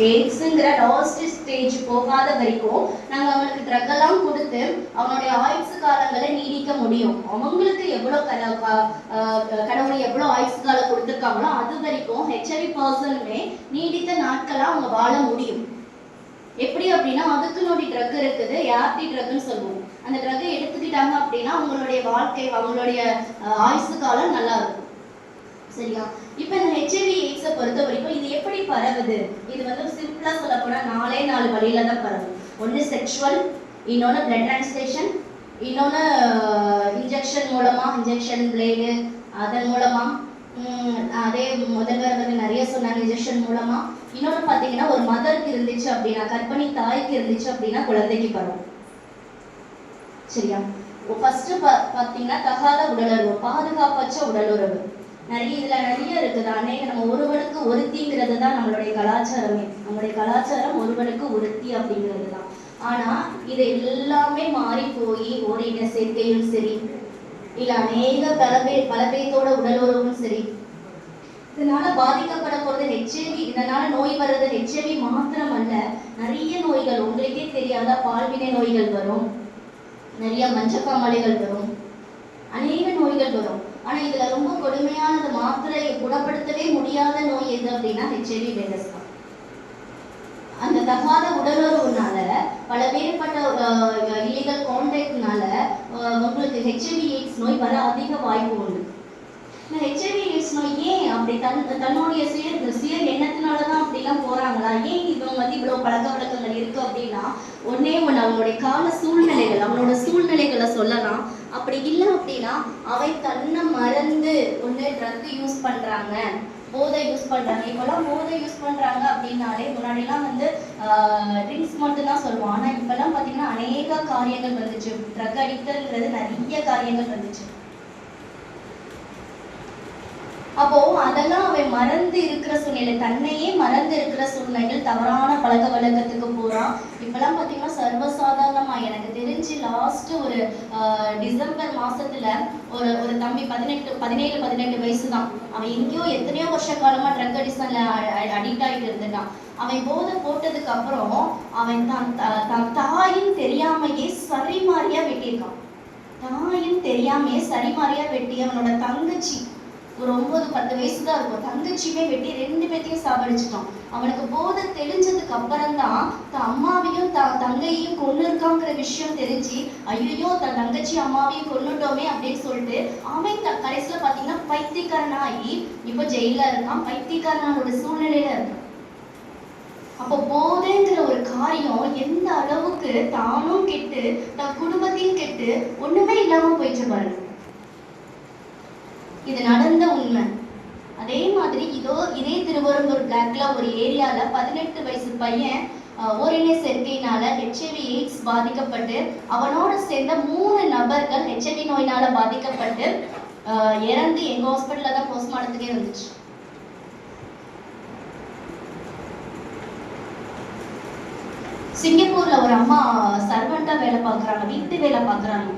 ஸ்டேஜ்ஸுங்கிற last stage போகாத வரைக்கும் நாங்கள் அவனுக்கு ட்ரக் எல்லாம் கொடுத்து அவனுடைய ஆயுசு காலங்களை நீடிக்க முடியும். அவங்களுக்கு எவ்வளோ க- ஆஹ் கடவுள் எவ்வளோ ஆயுசு காலம் கொடுத்துருக்காங்களோ அது வரைக்கும் ஹெச்ஐவி பர்சனுமே நீடித்த நாட்களாக அவங்க வாழ முடியும். எப்படி அப்படின்னா அதுக்குனுடைய ட்ரக் இருக்குது ஏர்டி ட்ரக்னு சொல்லுவோம். அந்த ட்ரக்கை எடுத்துக்கிட்டாங்க அப்படின்னா அவங்களுடைய வாழ்க்கை அவங்களுடைய ஆயுசு காலம் நல்லா இருக்கும். சரியா? இப்போ இந்த ஹெச்ஐவி எய்ட்ஸை பொறுத்த வரைக்கும் பரவுது. இது வந்து சிம்பிளா சொல்ல போனா நாலே நாலு வழியில தான் பரவும். ஒன்று செக்ஷுவல் இன்னொன்று பிளட் டிரான்ஸ்லேஷன் இன்னொன்று இன்ஜெக்ஷன் மூலமா இன்ஜெக்ஷன் பிளேடு அதன் மூலமா அதே முதல்வர் வந்து நிறைய சொன்னாங்க இன்ஜெக்ஷன் மூலமா. இன்னொன்று பார்த்தீங்கன்னா ஒரு மதருக்கு இருந்துச்சு அப்படின்னா கற்பனை தாய்க்கு இருந்துச்சு அப்படின்னா குழந்தைக்கு பரவும். சரியா? ஃபர்ஸ்ட் பார்த்தீங்கன்னா தகாத உடலுறவு பாதுகாப்பற்ற உடலுறவு. நிறைய இதுல நிறைய இருக்குது? அநேக நம்ம ஒருவனுக்கு ஒருத்திங்கிறது தான் நம்மளுடைய கலாச்சாரமே. நம்மளுடைய கலாச்சாரம் ஒருவனுக்கு ஒருத்தி அப்படிங்கிறது தான் ஆனா இது எல்லாமே மாறி போய் ஓரின சேர்க்கையும் சரி இல்லை அநேக பல பேர் பல பேர்த்தோட உடலுறவும் சரி. இதனால பாதிக்கப்பட போறது ஹெச்ஐவி இதனால நோய் வர்றது ஹெச்ஐவி மாத்திரம் அல்ல நிறைய நோய்கள் உங்களுக்கே தெரியாத? பால்வினை நோய்கள் வரும். நிறைய மஞ்சக்காமலைகள் வரும். அநேக நோய்கள் வரும். ஆனா இதுல ரொம்ப கொடுமை குணப்படுத்தவே முடியாத நோய் எது அப்படின்னா ஹெச்ஐவி வைரஸ் தான் அந்த தகாத உடலுறவுனால பல வேறுபட்ட இல்லீகல் கான்டாக்ட்னால உங்களுக்கு ஹெச்ஐவி எய்ட்ஸ் நோய் வர அதிக வாய்ப்பு உண்டு. இந்த ஹெச்ஐவி எய்ட்ஸ் நோய் ஏன் அப்படி தன் தன்னுடைய சுய சுய எண்ணத்தினால தான் அப்படிலாம் போறாங்களா? ஏன் இவங்க வந்து இவ்வளவு பழக்க வழக்கங்கள் இருக்கு அப்படின்னா ஒண்ணே ஒன்று அவனுடைய கால சூழ்நிலைகள் அவங்களோட சூழ்நிலைகளை சொல்லலாம். அப்படி இல்லை அப்படின்னா அவன் தன்னை மறந்து ஒன்று ட்ரக் யூஸ் பண்றாங்க. போதை யூஸ் பண்றாங்க. இப்பெல்லாம் போதை யூஸ் பண்றாங்க அப்படின்னாலே முன்னாடிலாம் வந்து ட்ரிங்க்ஸ் மட்டும்தான் சொல்லுவோம். ஆனா இப்போல்லாம் பாத்தீங்கன்னா அநேக காரியங்கள் வந்துச்சு. ட்ரக் அடிக்டர்ன்றது நிறைய காரியங்கள் வந்துச்சு. அப்போ அதெல்லாம் அவன் மறந்து இருக்கிற சூழ்நிலை தன்னையே மறந்து இருக்கிற சூழ்நிலைகள் தவறான பழக்க வழக்கத்துக்கு போறான். இப்பெல்லாம் பாத்தீங்கன்னா சர்வசாதாரணமா எனக்கு தெரிஞ்சு லாஸ்ட் ஒரு டிசம்பர் மாசத்துல ஒரு ஒரு தம்பி பதினெட்டு பதினேழு பதினெட்டு வயசு தான் அவன் எங்கேயோ எத்தனையோ வருஷ காலமா ட்ரக் அடிஷனில் அடிக்ட் ஆகிட்டு இருந்துட்டான். அவன் போதை போட்டதுக்கு அப்புறம் அவன் தான் த- தன் தாயின் தெரியாமையே சரிமாரியா வெட்டியிருக்கான். தாயும் தெரியாமையே சரி சரிமாரியா வெட்டி அவனோட தங்கச்சி ஒரு ஒன்பது பத்து வயசு தான் இருக்கும். தங்கச்சியுமே வெட்டி ரெண்டு பேத்தையும் சாவடிச்சிட்டான் அவனுக்கு போதை தெரிஞ்சதுக்கு அப்புறம் தான் தன் அம்மாவையும் த தங்கையும் கொண்டு இருக்காங்கிற விஷயம் தெரிஞ்சு ஐயோ தன் தங்கச்சி அம்மாவையும் கொன்னுட்டோமே அப்படின்னு சொல்லிட்டு அவன் த கடைசியில் பார்த்தீங்கன்னா பைத்தியக்காரனாகி இப்போ ஜெயிலில் இருக்கான். பைத்தியக்காரனோட சூழ்நிலையில இருக்கான். அப்போ போதைங்கிற ஒரு காரியம் எந்த அளவுக்கு தானும் கெட்டு தன் குடும்பத்தையும் கெட்டு ஒண்ணுமே இல்லாம போயிட்டு பாருங்க. இது நடந்த உண்மை. அதே மாதிரி இதோ இதே திருவரம்பூர் பிளாக்ல ஒரு ஏரியால பதினெட்டு வயசு பையன் அஹ், ஓரின சேர்க்கையினால ஹெச்ஐவி எய்ட்ஸ் பாதிக்கப்பட்டு அவனோட சேர்ந்த மூணு நபர்கள் ஹெச்ஐவி நோயினால பாதிக்கப்பட்டு இறந்து எங்க ஹாஸ்பிட்டல்ல தான் போஸ்ட்மார்ட்டத்துக்கே வந்துச்சு. சிங்கப்பூர்ல ஒரு அம்மா சர்வெண்டா வேலை பார்க்குறாங்க வீட்டு வேலை பார்க்கறாங்க.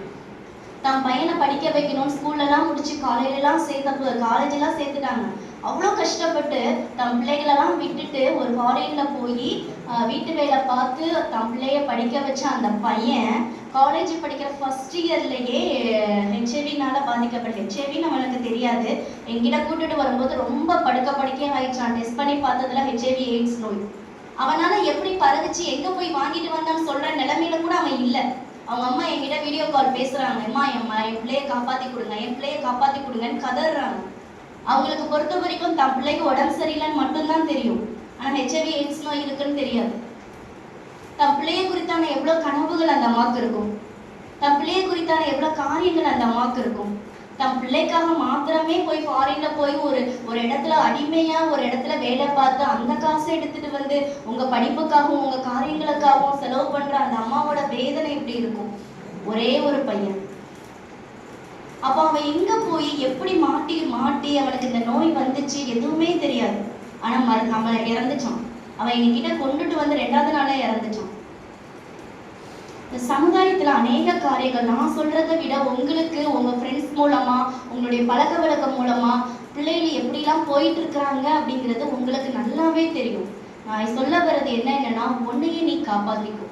தன் பையனை படிக்க வைக்கணும் ஸ்கூல்லலாம் முடிச்சு காலையிலலாம் சேர்த்த காலேஜெல்லாம் சேர்த்துட்டாங்க. அவ்வளோ கஷ்டப்பட்டு தன் பிள்ளைகளெல்லாம் விட்டுட்டு ஒரு காலேஜில் போய் வீட்டு வேலை பார்த்து தன் பிள்ளைய படிக்க வச்ச அந்த பையன் காலேஜ் படிக்கிற ஃபஸ்ட் இயர்லேயே ஹெச்ஐவினால பாதிக்கப்பட்ட ஹெச்ஐவி நம்மளுக்கு தெரியாது. என்கிட்ட கூட்டிட்டு வரும்போது ரொம்ப படுக்க படுக்கையா ஆயிடுச்சான் டெஸ்ட் பண்ணி பார்த்ததுல ஹெச்ஐவி எய்ட்ஸ் நோய். அவனால எப்படி பரவிச்சு எங்க போய் வாங்கிட்டு வந்தான்னு சொல்ற நிலைமையில கூட அவன் இல்லை. அவங்க அம்மா என்கிட்ட வீடியோ கால் பேசுறாங்க. அம்மா என் என் பிள்ளைய காப்பாத்தி கொடுங்க. என் பிள்ளைய காப்பாத்தி கொடுங்கன்னு கதறாங்க. அவங்களுக்கு பொறுத்த வரைக்கும் தன் பிள்ளைக்கு உடம்பு சரியில்லைன்னு மட்டும்தான் தெரியும். ஆனா ஹெச்ஐவி எய்ட்ஸ் நோய் இருக்குன்னு தெரியாது. தன் பிள்ளைய குறித்தான எவ்வளவு கனவுகள் அந்த அம்மாவுக்கு இருக்கும். தன் பிள்ளைய குறித்தான எவ்வளவு காரியங்கள் அந்த அம்மாவுக்கு இருக்கும். தன் பிள்ளைக்காக மாத்திரமே போய் ஃபாரின்ல போய் ஒரு ஒரு இடத்துல அடிமையா ஒரு இடத்துல வேலை பார்த்து அந்த காசை எடுத்துட்டு வந்து உங்க படிப்புக்காகவும் உங்க காரியங்களுக்காகவும் செலவு பண்ற அந்த அம்மாவோட வேதனை எப்படி இருக்கும்? ஒரே ஒரு பையன். அப்ப அவன் எங்க போய் எப்படி மாட்டி மாட்டி அவனுக்கு இந்த நோய் வந்துச்சு எதுவுமே தெரியாது. ஆனா மறு அவன் இறந்துச்சான். அவன் எங்ககிட்ட கொண்டுட்டு வந்து ரெண்டாவது நாளே இறந்துச்சான். சமுதாயத்துல அநேக காரியங்கள். நான் சொல்றதை விட உங்களுக்கு உங்க ஃப்ரெண்ட்ஸ் மூலமா உங்களுடைய பழக்க வழக்கம் மூலமா பிள்ளைகள் எப்படிலாம் போயிட்டு இருக்கிறாங்க அப்படிங்கிறது உங்களுக்கு நல்லாவே தெரியும். நான் சொல்ல வர்றது என்ன என்னன்னா உன்னையே நீ காப்பாற்றிக்கும்